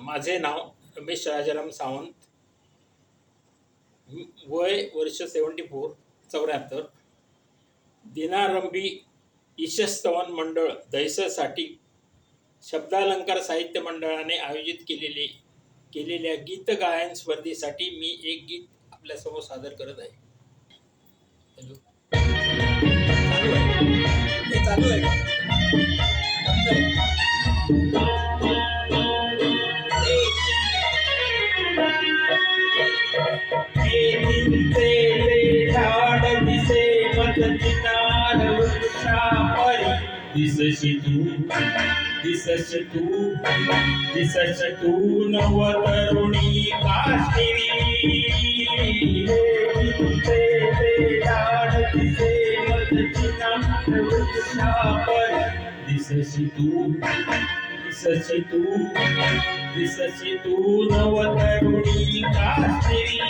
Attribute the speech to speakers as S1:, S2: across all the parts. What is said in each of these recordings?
S1: माझे नाव रमेश राजाराम सावंत. वय वर्ष सेवन्टी फोर चौऱ्याहत्तर. दिनारंभी ईशस्तवन मंडळ दहिसरसाठी शब्दालंकार साहित्य मंडळाने आयोजित केलेले केलेल्या गीत गायन स्पर्धेसाठी मी एक गीत आपल्यासमोर सादर करत आहे. हॅलो. चालू आहे. चालू आहे. दिसशी तू दिसश तू दिसश तू नव तरुणी काश्मीरी हे ते लाड दिसे मदतीना वृक्षापर दिसशी तू दिसशी तू दिसशी तू नव तरुणी काश्मीरी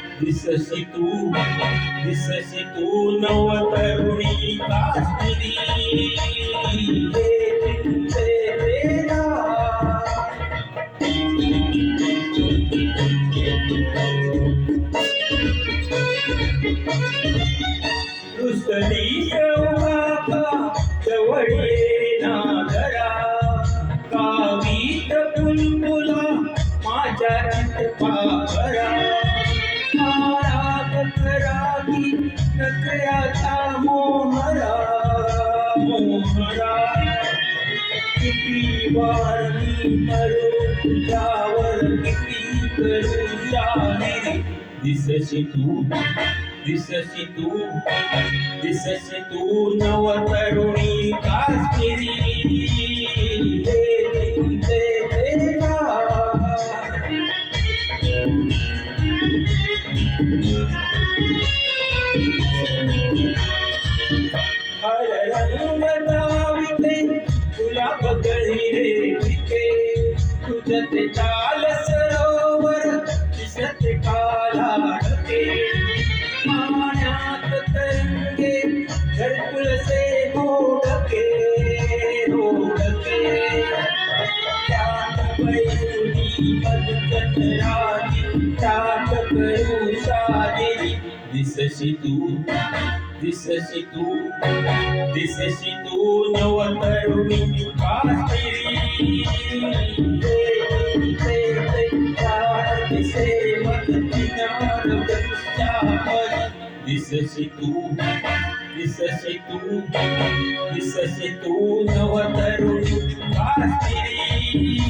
S1: तेलपते झुळझुळे ते गवत नव्हे केवळ केशर मळे ही किमया केवळ घडते भीतीमुळे भीतीमुळे उघडे डोंगर आतही माते तुझ खालची शिरी दिसशी तू दिसशी तू दिसशी तू नव तरुणी काश्मीरी हे तुझे तेरा दुसरी शेवगा जवळ किती वार मी मरो किती करू दिसशी तू दिसशी तू दिसशी तू नव तरुणी काश्मीरी हर रंग तुझं सरोवर दिसत काला ढके माण्यात तरंगे घरकुलसे होडके होडके त्यात त्यात करू शादिरी दिसशी तू दिसशी तू दिसशी तू नव तरुणी काश्मीरी हे तुझे ते झाड दिसे मदतीनार वृक्षावर. दिसशी तू दिसशी तू दिसशी तू नव तरुणी काश्मीरी